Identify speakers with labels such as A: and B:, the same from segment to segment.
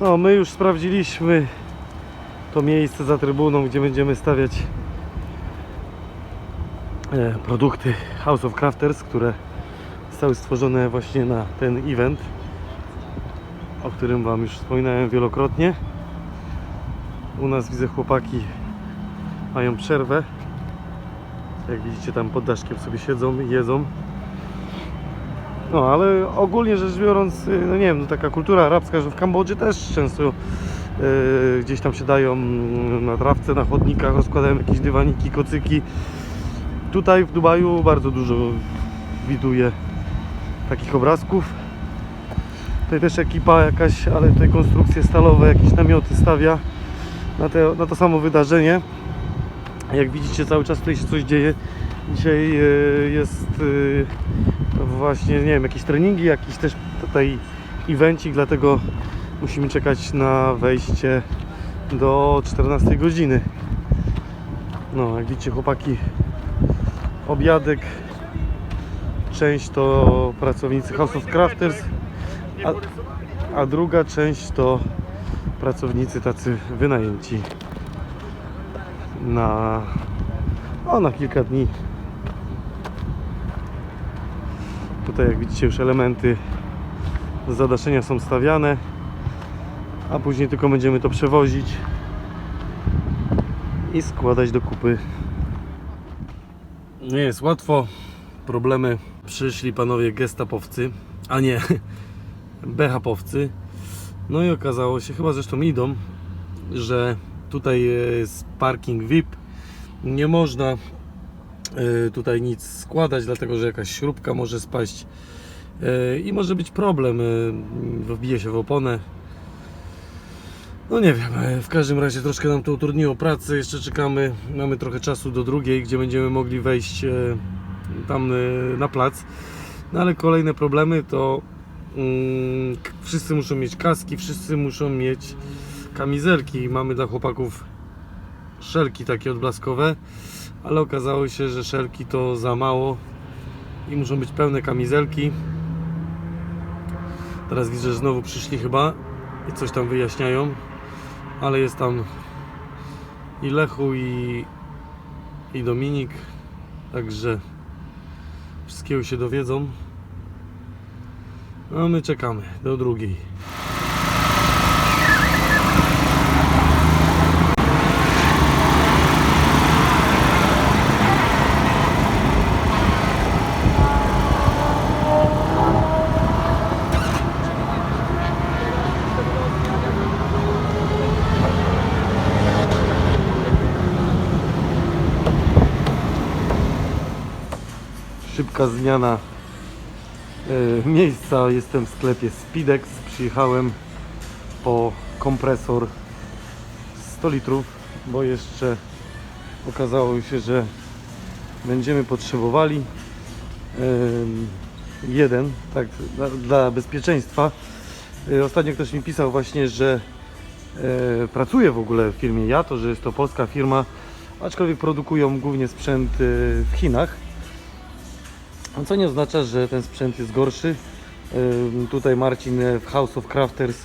A: No, my już sprawdziliśmy to miejsce za trybuną, gdzie będziemy stawiać e, produkty House of Crafters, które zostały stworzone właśnie na ten event, o którym Wam już wspominałem wielokrotnie. U nas widzę chłopaki mają przerwę. Jak widzicie tam pod daszkiem sobie siedzą i jedzą. No ale ogólnie rzecz biorąc, y, no nie wiem, no taka kultura arabska, że w Kambodży też często y, gdzieś tam siadają mm, na trawce, na chodnikach, rozkładają jakieś dywaniki, kocyki. Tutaj w Dubaju bardzo dużo widuję takich obrazków. Tutaj też ekipa jakaś, ale tutaj konstrukcje stalowe, jakieś namioty stawia na, te, na to samo wydarzenie. Jak widzicie cały czas tutaj się coś dzieje. Dzisiaj y, jest y, właśnie, nie wiem, jakieś treningi, jakiś też tutaj evencik, dlatego musimy czekać na wejście do 14 godziny. No, jak widzicie chłopaki, obiadek, część to pracownicy House of Crafters, a, a druga część to pracownicy tacy wynajęci na, o, na kilka dni Tutaj jak widzicie już elementy zadaszenia są stawiane, a później tylko będziemy to przewozić i składać do kupy. Nie jest łatwo, problemy przyszli panowie gestapowcy, a nie BHP-owcy. No i okazało się, chyba zresztą idą, że tutaj jest parking VIP. Nie można tutaj nic składać, dlatego że jakaś śrubka może spaść y, i może być problem, y, wbije się w oponę. No nie wiem, y, w każdym razie troszkę nam to utrudniło pracę, jeszcze czekamy, mamy trochę czasu do drugiej, gdzie będziemy mogli wejść y, tam y, na plac. No ale kolejne problemy to mm, wszyscy muszą mieć kaski, wszyscy muszą mieć kamizelki. Mamy dla chłopaków szelki takie odblaskowe ale okazało się, że szelki to za mało i muszą być pełne kamizelki. Teraz widzę, że znowu przyszli chyba i coś tam wyjaśniają, ale jest tam i Lechu i, i Dominik, także wszystkiego się dowiedzą. A my czekamy do drugiej. Szybka zmiana e, miejsca. Jestem w sklepie Speedex. Przyjechałem po kompresor 100 litrów, bo jeszcze okazało się, że będziemy potrzebowali jeden, tak dla, dla bezpieczeństwa. E, Ostatnio ktoś mi pisał właśnie, że e, pracuje w ogóle w firmie Jato, że jest to polska firma, aczkolwiek produkują głównie sprzęt w Chinach. Co nie oznacza, że ten sprzęt jest gorszy. Tutaj Marcin e, w House of Crafters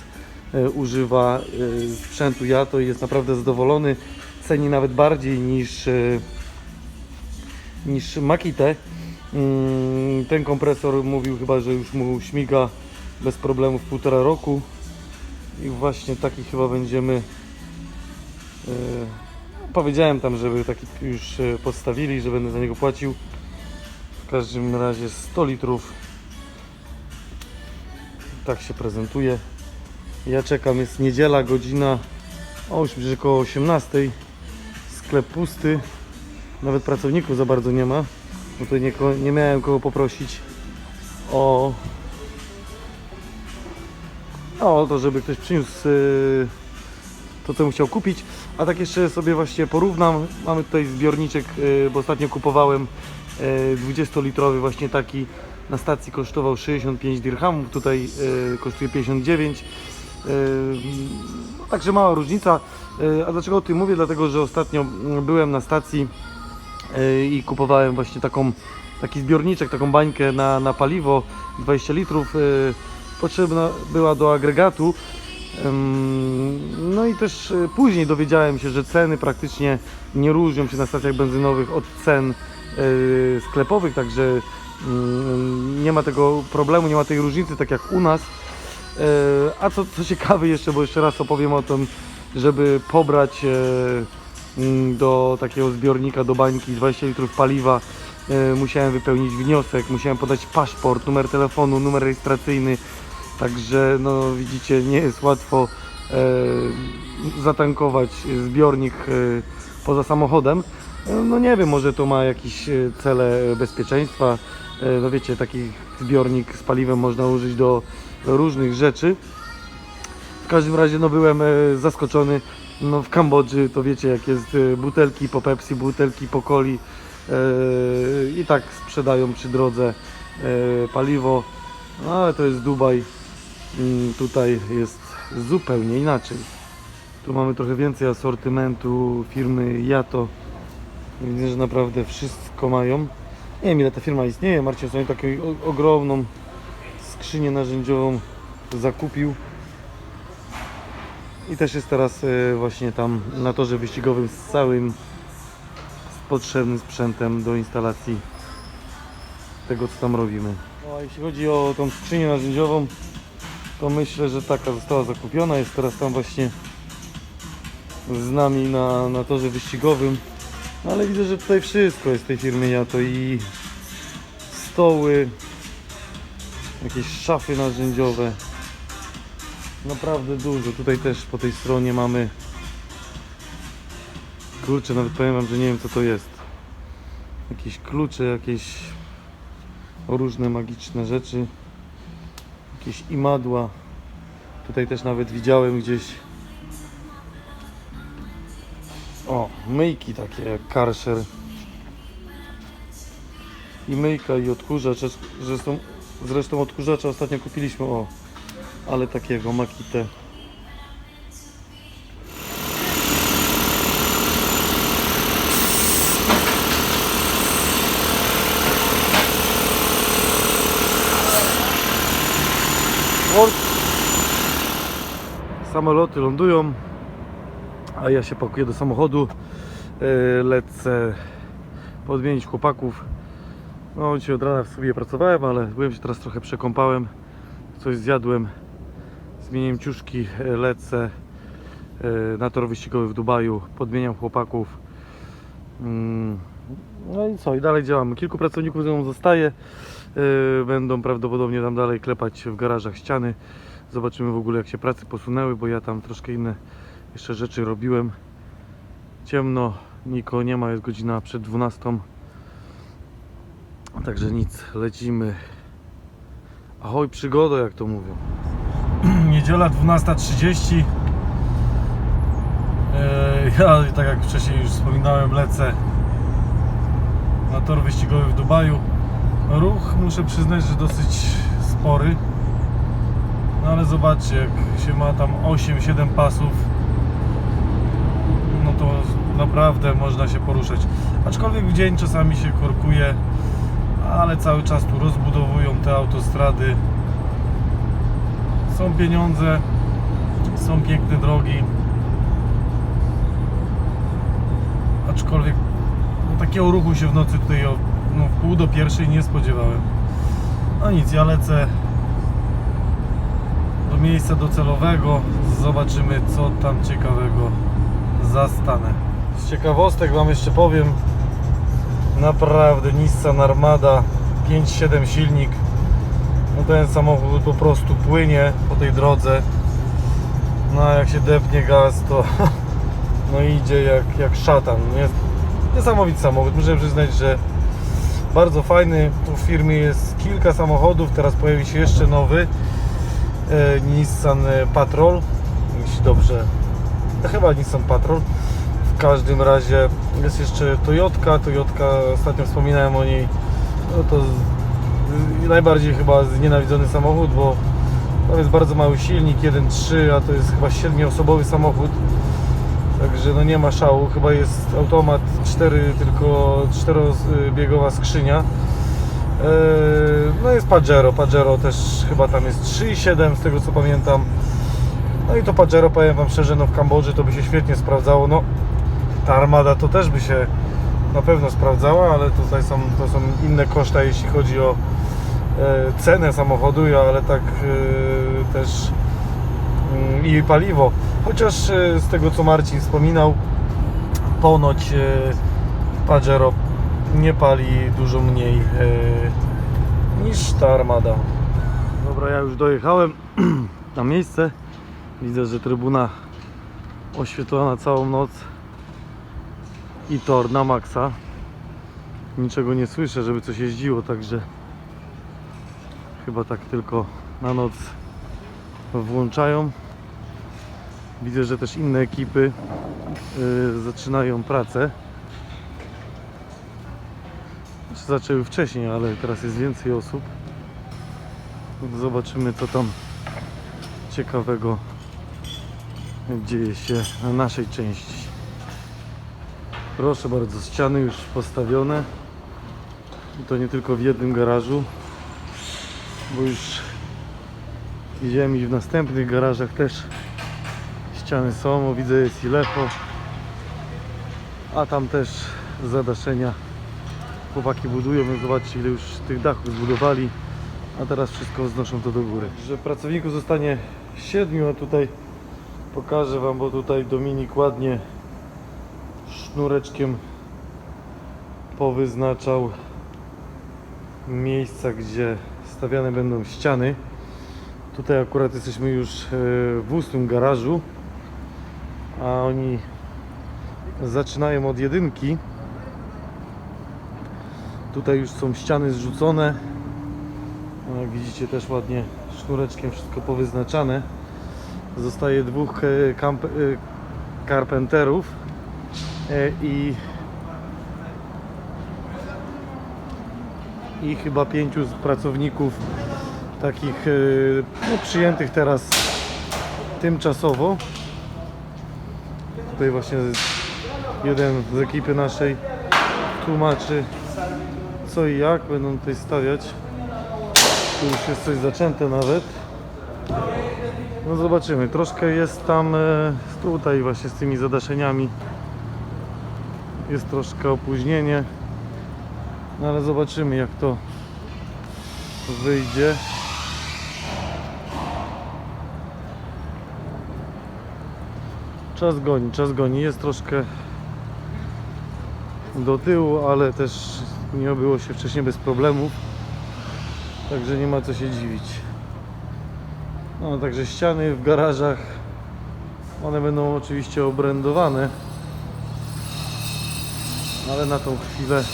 A: e, używa e, sprzętu Jato i jest naprawdę zadowolony. Ceni nawet bardziej niż, niż Makite. Ym, Ten kompresor mówił chyba, że już mu śmiga bez problemów półtora roku. I właśnie taki chyba będziemy. Powiedziałem tam, żeby taki już postawili, że będę za niego płacił. Każdym razie 100 litrów. Tak się prezentuje. Ja czekam, jest niedziela, godzina o już około 18. Sklep pusty. Nawet pracowników za bardzo nie ma. Bo tutaj nie, nie miałem kogo poprosić o, o to, żeby ktoś przyniósł yy, to co bym chciał kupić. A tak jeszcze sobie właśnie porównam. Mamy tutaj zbiorniczek, y, bo ostatnio kupowałem 20-litrowy właśnie taki. Na stacji kosztował 65 dirhamów, tutaj y, kosztuje 59. Y, no, Także mała różnica. A dlaczego o tym mówię? Dlatego, że ostatnio byłem na stacji i kupowałem właśnie taką, taki zbiorniczek, taką bańkę na, na paliwo 20 litrów. Potrzebna była do agregatu. No i też później dowiedziałem się, że ceny praktycznie nie różnią się na stacjach benzynowych od cen sklepowych, także mm, nie ma tego problemu, nie ma tej różnicy, tak jak u nas. E, A co, co ciekawe jeszcze, bo jeszcze raz opowiem o tym, żeby pobrać e, mm, do takiego zbiornika, do bańki 20 litrów paliwa, e, musiałem wypełnić wniosek, musiałem podać paszport, numer telefonu, numer rejestracyjny, także no widzicie, nie jest łatwo e, zatankować zbiornik e, poza samochodem. E, No nie wiem, może to ma jakieś e, cele bezpieczeństwa. E, No wiecie, taki zbiornik z paliwem można użyć do różnych rzeczy. W każdym razie no byłem e, zaskoczony. No w Kambodży to wiecie jak jest e, butelki po Pepsi, butelki po coli e, i tak sprzedają przy drodze e, paliwo. No ale to jest Dubaj. Mm, Tutaj jest zupełnie inaczej. Tu mamy trochę więcej asortymentu firmy Yato. Widzę, że naprawdę wszystko mają. Nie wiem ile ta firma istnieje. Marcin sobie taką ogromną skrzynię narzędziową zakupił. I też jest teraz e, właśnie tam na torze wyścigowym z całym potrzebnym sprzętem do instalacji tego co tam robimy. No, a jeśli chodzi o tą skrzynię narzędziową, to myślę, że taka została zakupiona. Jest teraz tam właśnie z nami na, na torze wyścigowym. No, ale widzę, że tutaj wszystko jest tej firmie Jato i stoły, jakieś szafy narzędziowe. Naprawdę dużo. Tutaj też po tej stronie mamy. Kurczę, nawet powiem wam, że nie wiem co to jest. Jakieś klucze, jakieś różne magiczne rzeczy. Jakieś imadła. Tutaj też nawet widziałem gdzieś. O, myjki takie jak. I myjka i odkurzacz. Zresztą, zresztą odkurzacza ostatnio kupiliśmy. O, ale takiego Makite. Samoloty lądują, a ja się pakuję do samochodu. Yy, Lecę podmienić chłopaków. No, dzisiaj od rana w sobie pracowałem, ale byłem się teraz trochę przekąpałem. Coś zjadłem. Zmieniłem ciuszki, e, lecę e, na tor wyścigowy w Dubaju. Podmieniam chłopaków. Mm, No i co? I dalej działamy. Kilku pracowników ze mną zostaje. E, Będą prawdopodobnie tam dalej klepać w garażach ściany. Zobaczymy w ogóle jak się prace posunęły, bo ja tam troszkę inne jeszcze rzeczy robiłem. Ciemno, nikogo nie ma, jest godzina przed 12. Także nic, lecimy. Ahoj przygodo, jak to mówią. Niedziela 12.30. Eee, Ja, tak jak wcześniej już wspominałem, lecę na tor wyścigowy w Dubaju. Ruch, muszę przyznać, że dosyć spory. No ale zobaczcie, jak się ma tam 8-7 pasów, to naprawdę można się poruszać. Aczkolwiek w dzień czasami się korkuje, ale cały czas tu rozbudowują te autostrady. Są pieniądze, są piękne drogi. Aczkolwiek no, takiego ruchu się w nocy tutaj o no, w pół do pierwszej nie spodziewałem. No nic, ja lecę do miejsca docelowego. Zobaczymy co tam ciekawego zastanę. Z ciekawostek Wam jeszcze powiem. Naprawdę Nissan Armada 5.7 silnik. No ten samochód po prostu płynie po tej drodze. No a jak się depnie gaz to no idzie jak, jak szatan. Jest niesamowity samochód. Muszę przyznać, że bardzo fajny. Tu w firmie jest kilka samochodów. Teraz pojawi się jeszcze nowy e, Nissan Patrol. Jeśli dobrze chyba Nissan Patrol. W każdym razie jest jeszcze Toyotka. Toyotka, ostatnio wspominałem o niej. No to najbardziej chyba znienawidzony samochód, bo to jest bardzo mały silnik, 1.3, a to jest chyba 7-osobowy samochód. Także no nie ma szału, chyba jest automat 4, tylko 4-biegowa skrzynia. Eee, No jest Pajero, Pajero też chyba tam jest 3,7 z tego co pamiętam. No i to Pajero powiem Wam szczerze, no w Kambodży to by się świetnie sprawdzało. No ta Armada to też by się na pewno sprawdzała, ale tutaj są, to są inne koszta jeśli chodzi o e, cenę samochodu, ale tak e, też mm, i paliwo. Chociaż e, z tego co Marcin wspominał, ponoć e, Pajero nie pali dużo mniej e, niż ta Armada. Dobra, ja już dojechałem na miejsce. Widzę, że trybuna oświetlona całą noc i tor na maksa. Niczego nie słyszę, żeby coś jeździło, także chyba tak tylko na noc włączają. Widzę, że też inne ekipy y, zaczynają pracę. Znaczy, Zaczęły wcześniej, ale teraz jest więcej osób. Zobaczymy, co tam ciekawego dzieje się na naszej części. Proszę bardzo, ściany już postawione. I to nie tylko w jednym garażu, bo już widziałem i w następnych garażach też ściany są. O, widzę jest i lecho, a tam też zadaszenia chłopaki budują, więc zobaczcie ile już tych dachów zbudowali, a teraz wszystko wznoszą to do góry. Że pracowników zostanie siedmiu, a tutaj pokażę Wam, bo tutaj Dominik ładnie sznureczkiem powyznaczał miejsca, gdzie stawiane będą ściany. Tutaj akurat jesteśmy już e, w ósmym garażu, a oni zaczynają od jedynki. Tutaj już są ściany zrzucone. Jak widzicie też ładnie sznureczkiem wszystko powyznaczane. Zostaje dwóch e, kamp- e, karpenterów e, i i chyba pięciu pracowników takich no, przyjętych teraz tymczasowo. Tutaj właśnie jeden z ekipy naszej tłumaczy co i jak będą tutaj stawiać. Tu już jest coś zaczęte nawet. No zobaczymy, troszkę jest tam e, tutaj właśnie z tymi zadaszeniami. Jest troszkę opóźnienie no ale zobaczymy jak to wyjdzie. Czas goni, czas goni. Jest troszkę do tyłu, ale też nie obyło się wcześniej bez problemów. Także nie ma co się dziwić no także ściany w garażach one będą oczywiście obrędowane ale na tą chwilę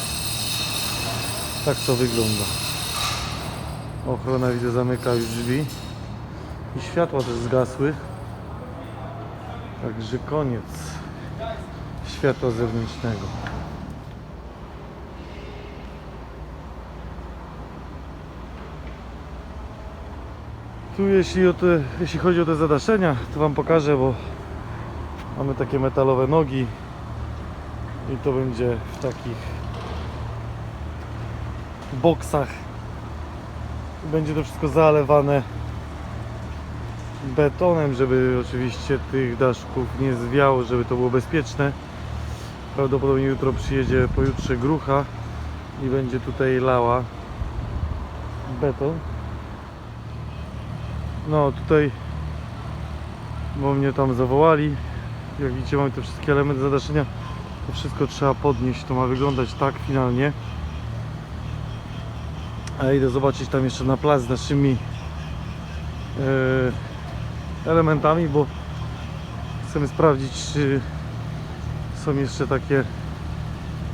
A: tak to wygląda. Ochrona widzę zamyka już drzwi i światła też zgasły. Także koniec światła zewnętrznego tu jeśli, te, jeśli chodzi o te zadaszenia to Wam pokażę, bo mamy takie metalowe nogi i to będzie w takich boksach. Będzie to wszystko zalewane betonem, żeby oczywiście tych daszków nie zwiało, żeby to było bezpieczne. Prawdopodobnie jutro przyjedzie pojutrze grucha i będzie tutaj lała beton no tutaj bo mnie tam zawołali. Jak widzicie mamy te wszystkie elementy zadaszenia. To wszystko trzeba podnieść. To ma wyglądać tak finalnie. A idę zobaczyć tam jeszcze na plac z naszymi e, elementami bo chcemy sprawdzić czy są jeszcze takie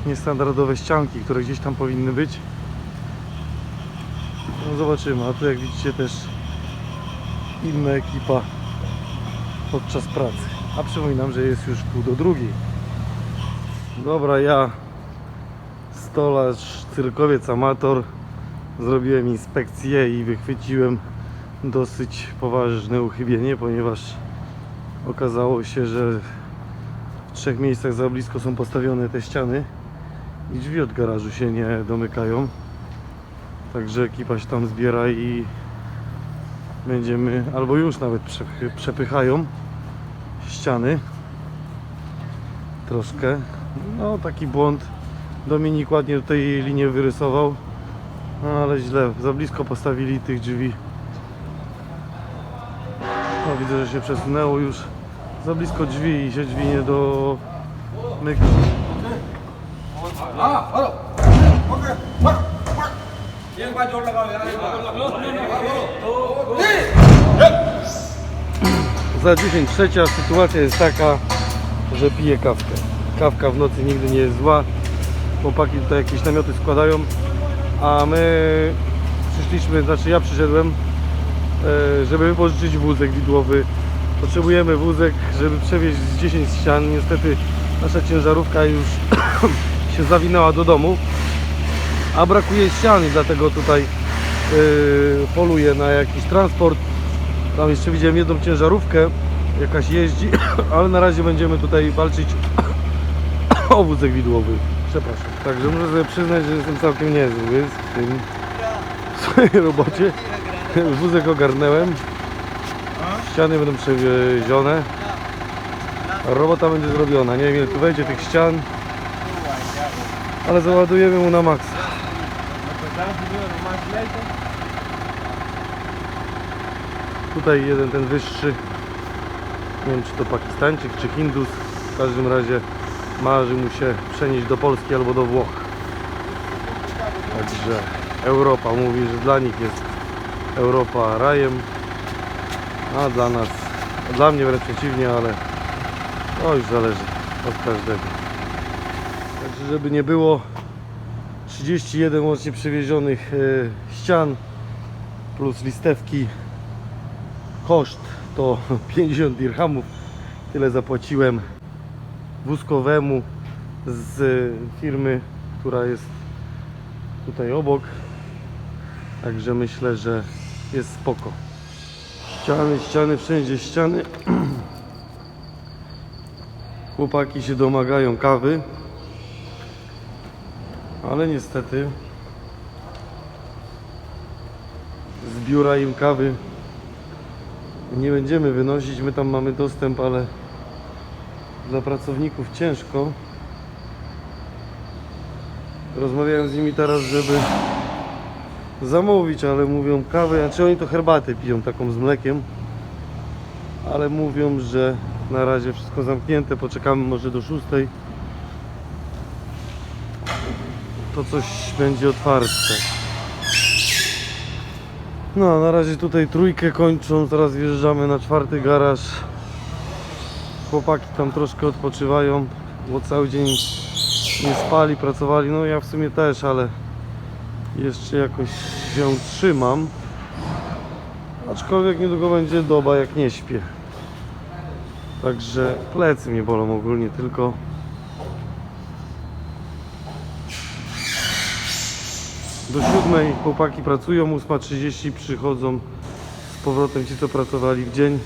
A: niestandardowe ścianki które gdzieś tam powinny być. No zobaczymy, a tu jak widzicie też inna ekipa podczas pracy A przypominam, że jest już pół do drugiej. Dobra, ja stolarz, cyrkowiec, amator zrobiłem inspekcję i wychwyciłem dosyć poważne uchybienie, ponieważ okazało się, że w trzech miejscach za blisko są postawione te ściany i drzwi od garażu się nie domykają. Także ekipa się tam zbiera i będziemy, albo już nawet przepychają ściany troszkę. No taki błąd. Dominik ładnie tutaj linię wyrysował, no ale źle, za blisko postawili tych drzwi. No widzę, że się przesunęło już za blisko drzwi i się drzwi nie do myka. Za 10 trzecia sytuacja jest taka, że piję kawkę. Kawka w nocy nigdy nie jest zła. Chłopaki tutaj jakieś namioty składają, a my przyszliśmy, znaczy ja przyszedłem, e, żeby wypożyczyć wózek widłowy. Potrzebujemy wózek, żeby przewieźć z 10 ścian. Niestety nasza ciężarówka już się zawinęła do domu, a brakuje ścian i dlatego tutaj e, poluję na jakiś transport. Tam jeszcze widziałem jedną ciężarówkę, jakaś jeździ, ale na razie będziemy tutaj walczyć o wózek widłowy. Przepraszam. Także muszę sobie przyznać, że jestem całkiem niezły w tym w swojej robocie. Wózek ogarnęłem. Ściany będą przewiezione. Robota będzie zrobiona. Nie wiem ile tu wejdzie tych ścian. Ale załadujemy mu na maksa. Tutaj jeden ten wyższy. Nie wiem czy to Pakistańczyk czy Hindus. W każdym razie marzy mu się przenieść do Polski albo do Włoch. Także Europa mówi, że dla nich jest Europa rajem, a dla nas, dla mnie wręcz przeciwnie, ale to już zależy od każdego. Także żeby nie było 31 łącznie przywiezionych e, ścian plus listewki koszt to 50 dirhamów tyle zapłaciłem wózkowemu z firmy, która jest tutaj obok. Także myślę, że jest spoko. Ściany, ściany, wszędzie ściany. Chłopaki się domagają kawy. Ale niestety z biura im kawy nie będziemy wynosić. My tam mamy dostęp, ale dla pracowników ciężko. Rozmawiałem z nimi teraz, żeby zamówić, ale mówią kawę, znaczy oni to herbatę piją taką z mlekiem, ale mówią, że na razie wszystko zamknięte, poczekamy może do 6. To coś będzie otwarte. No, na razie tutaj trójkę kończą, zaraz wjeżdżamy na czwarty garaż. Chłopaki tam troszkę odpoczywają, bo cały dzień nie spali, pracowali. No ja w sumie też, ale jeszcze jakoś się trzymam. Aczkolwiek niedługo będzie doba, jak nie śpię. Także plecy mnie bolą ogólnie tylko. Do siódmej chłopaki pracują, 8.30 przychodzą z powrotem ci co pracowali w dzień.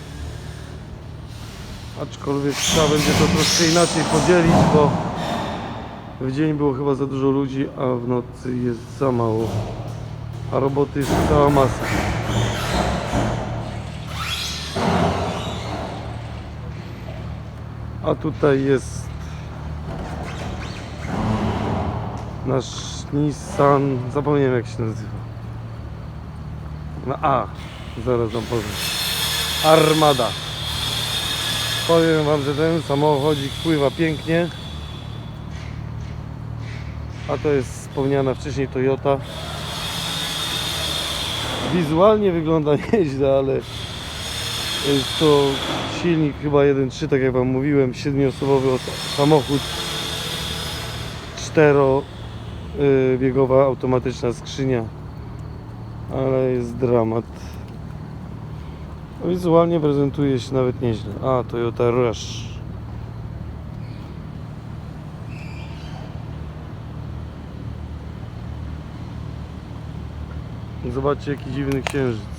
A: Aczkolwiek trzeba będzie to troszkę inaczej podzielić, bo w dzień było chyba za dużo ludzi, a w nocy jest za mało. A roboty jest cała masa. A tutaj jest nasz Nissan, zapomniałem jak się nazywa. Na A, zaraz nam powiem. Armada. Powiem Wam, że ten samochodzik pływa pięknie. A to jest wspomniana wcześniej Toyota. Wizualnie wygląda nieźle, ale jest to silnik chyba 1.3, tak jak Wam mówiłem, 7-osobowy samochód. 4 Y, biegowa automatyczna skrzynia. Ale jest dramat. Wizualnie prezentuje się nawet nieźle. A, Toyota Rush. Zobaczcie jaki dziwny księżyc.